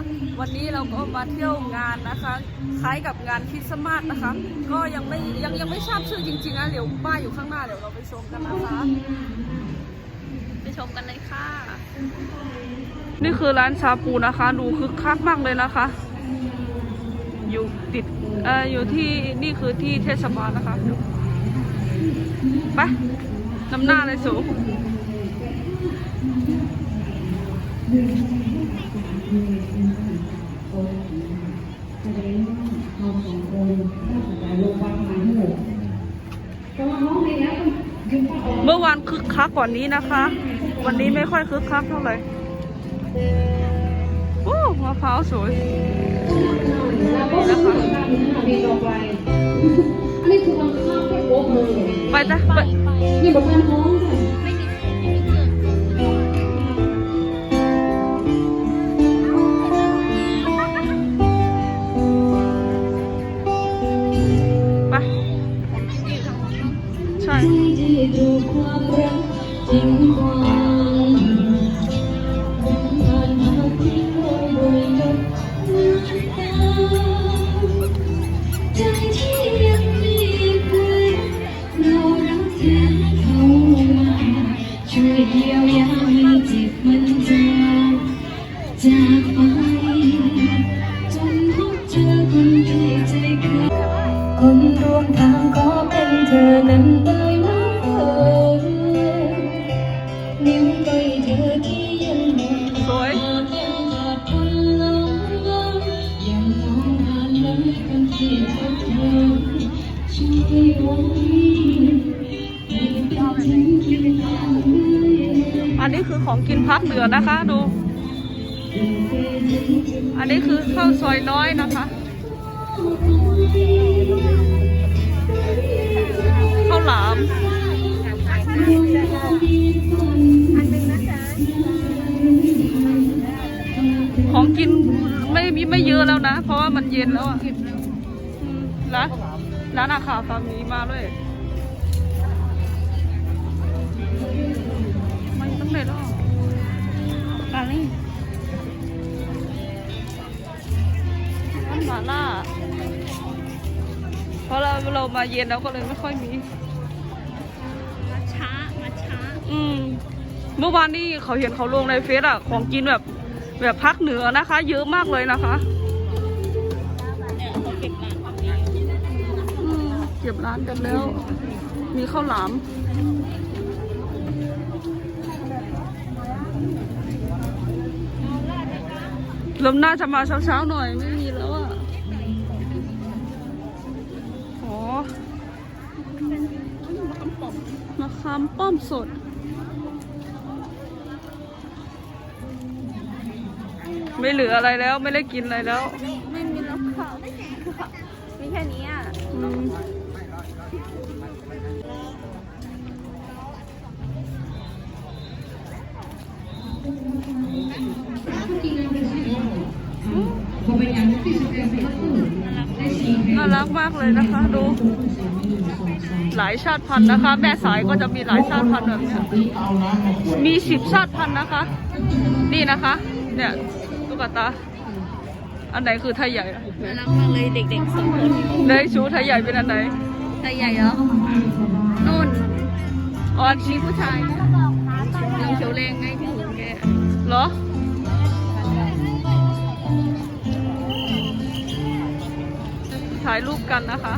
นอีกแล้วนะคะวันนี้เราก็มาเที่ยวงานนะคะ คล้ายกับงานคริสต์มาสนะคะ ก็ยังไม่ยังยังไม่ทราบชื่อจริงๆนะเดี๋ยวป้ายอยู่ข้างหน้าเดี๋ยวเราไปชมกันนะคะ ไปชมกันเลยค่ะ นี่คือร้านชาปูนะคะ ดูคึกคักมากเลยนะคะ อยู่ติดเอ่ออยู่ที่นี่คือที่เทศบาลนะคะไปนำหน้าเลยสู เมื่อวานคึกคักกว่านี้นะคะ วันนี้ไม่ค่อยคึกคักเท่าไหร่โอ้มะพร้าวสวยแล้วก็คือการมีต่อไปอันนี้คือบังคับให้โอ๊บเลยไปจ้ะไปนี่บอกการท้อง เธอนั้นเอ่ยว่าเออนิ้วก้อยเธอที่ยังมองสวยยังขาดคนลงยังมองผ่านน้ำคนที่ทักเธอช่วยไว้ให้เป็นจริงคิดทางอันนี้คือของกินพักเหนือนะคะดู อันนี้คือข้าวซอยน้อยนะคะ ย็นแล้วอะอืมร้านร้านอาคาฟามีมาเลยมันต้องไหนหรอร้านนี้ร้านหมาล่าเพราะเราเรามาเย็นแล้วก็เลยไม่ค่อยมีมาช้ามาช้า อืมเมื่อวานนี้เขาเห็นเขาลงในเฟซอะของกินแบบแบบพักเหนือนะคะ เยอะมากเลยนะคะ เก็บร้านกันแล้ว มีข้าวหลามลมน่าจะมาเช้าๆหน่อย ไม่มีแล้วอะอ๋อมะขามป้อมสด ไม่เหลืออะไรแล้วไม่ได้กินอะไรแล้ว ไม่มีแล้วค่ะไม่แก่ค่ะมีแค่นี้อะอืม น่ารักมากเลยนะคะ ดู หลายชาติพันธุ์นะคะ แม่สายก็จะมีหลายชาติพันธุ์แบบเนี้ยมีสิบชาติพันธุ์นะคะ นี่นะคะ เนี่ยตุ๊กตา อันไหนคือไทยใหญ่อะน่ารักมากเลยเด็กๆสองคนได้ชูไทยใหญ่เป็นอันไหน ใจใหญ่เหรอนู่นอ๋อชี้ผู้ชายลงเขียวแรงไงที่หูแกเหรอถ่ายรูปกันนะคะ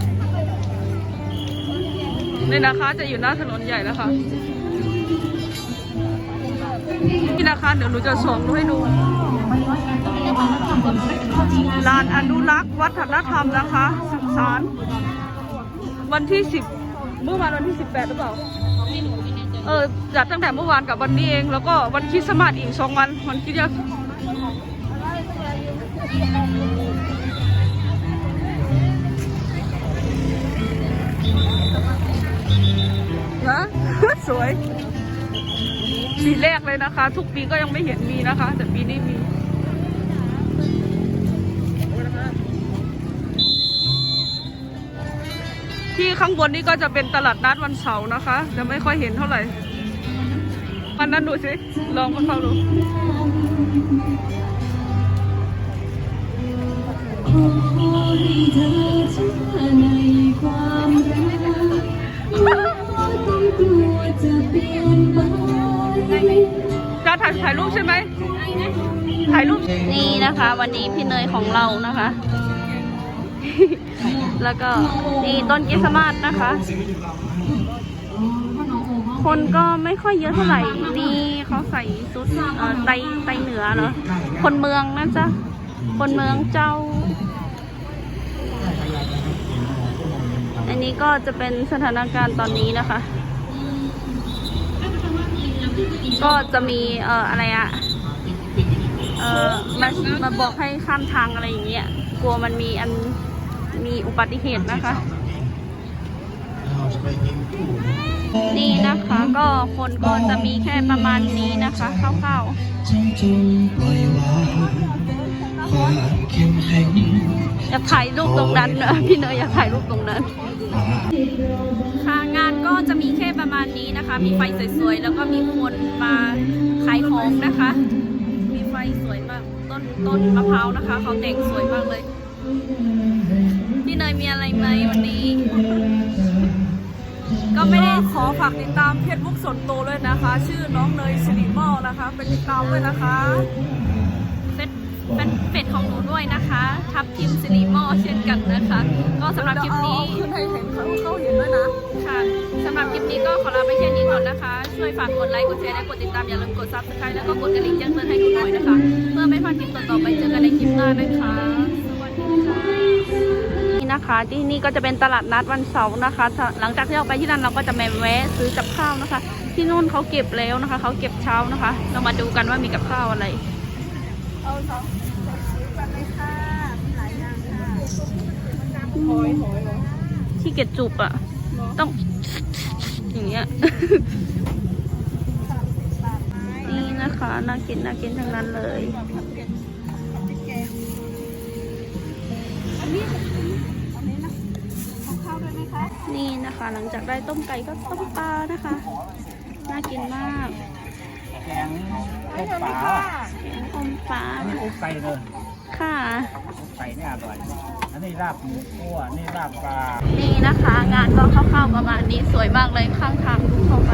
นี่นะคะจะอยู่หน้าถนนใหญ่แล้วค่ะนี่นะคะเดี๋ยวหนูจะส่งให้ดูลานอนุรักษ์วัฒนธรรมนะคะสืบสาร วันที่สิบเมื่อวานวันที่สิบแปดหรือเปล่าเออจัดตั้งแต่เมื่อวานกับวันนี้เอง แล้วก็วันคริสต์มาสอีกสองวันวันคริดยังนะสวยปีแรกเลยนะคะ ทุกปีก็ยังไม่เห็นมีนะคะ แต่ปีนี้มี ที่ข้างบนนี่ก็จะเป็นตลาดนัดวันเสาร์นะคะ จะไม่ค่อยเห็นเท่าไหร่วันนั้นดูสิลองมาเข้าดูขอให้เธอเชื่อในความรักไม่ต้องกลัวจะเปลี่ยนไปจะถ่ายถ่ายรูปใช่ไหมถ่ายรูป นี่นะคะ วันนี้พี่เนยของเรานะคะ แล้วก็นี่ต้นคริสต์มาสนะคะ คนก็ไม่ค่อยเยอะเท่าไหร่ นี่เขาใส่ชุดไตไตเหนือเหรอ คนเมืองนะจ๊ะ คนเมืองเจ้า อันนี้ก็จะเป็นสถานการณ์ตอนนี้นะคะ ก็จะมีเอ่ออะไรอะเอ่อมามาบอกให้ข้ามทางอะไรอย่างเงี้ย กลัวมันมีอันมีอุบัติเหตุนะคะ นี่นะคะก็คนก็จะมีแค่ประมาณนี้นะคะคร่าวฉันจงปล่อยวางความเข้มแข็งๆอยากถ่ายรูปตรงนั้นนะพี่เนยอยากถ่ายรูปตรงนั้น ค่ะงานก็จะมีแค่ประมาณนี้นะคะ มีไฟสวยๆ แล้วก็มีคนมาขายของนะคะ สวยมาก ต้นต้นมะพร้าวนะคะ เขาแต่งสวยมากเลย พี่เนยมีอะไรไหมวันนี้ ก็ไม่ได้ขอฝากติดตามเพจบุ๊กส่วนตัวเลยนะคะ ชื่อน้องเนยสิริมอลนะคะ เป็นติดตามด้วยนะคะเฟซเป็นเฟซของหนูด้วยนะคะ ทับทิมซิลิมอเช่นกันนะคะ ก็สำหรับคลิปนี้ขึ้นให้เห็นเขาเขาเห็นด้วยนะค่ะสำหรับคลิปนี้ก็ขอลาไปแค่นี้ก่อนนะคะ ช่วยฝากกดไลค์ กดแชร์ และกดติดตาม อย่าลืมกด subscribe แล้วก็กดกระดิ่งแจ้งเตือนให้หนูหน่อย กันในคลิปหน้านะคะสวัสดีค่ะนี่นะคะที่นี่ก็จะเป็นตลาดนัดวันเสาร์นะคะ หลังจากที่เราไปที่นั่นเราก็จะมาแวะซื้อกับข้าวนะคะ ที่นู่นเขาเก็บแล้วนะคะเขาเก็บเช้านะคะ เรามาดูกันว่ามีกับข้าวอะไรเอาสองกันเลยค่ะมีหลายอย่างค่ะที่เก็บจุบอะต้องอย่างเงี้ยนี่นะคะน่ากินน่ากินทั้งนั้นเลย หลังจากได้ต้มไก่ก็ต้มปลานะคะ น่ากินมากแกงต้ปลาแกงต้ปลาอันนี้อบไก่เลยค่ะอบไก่เนี่ยอร่อยอันนี้ราบหมูคั่วนี่ราบปลา นี่นะคะ งานก็คร่าวๆประมาณนี้สวยมากเลยข้างทางดูเข้าไป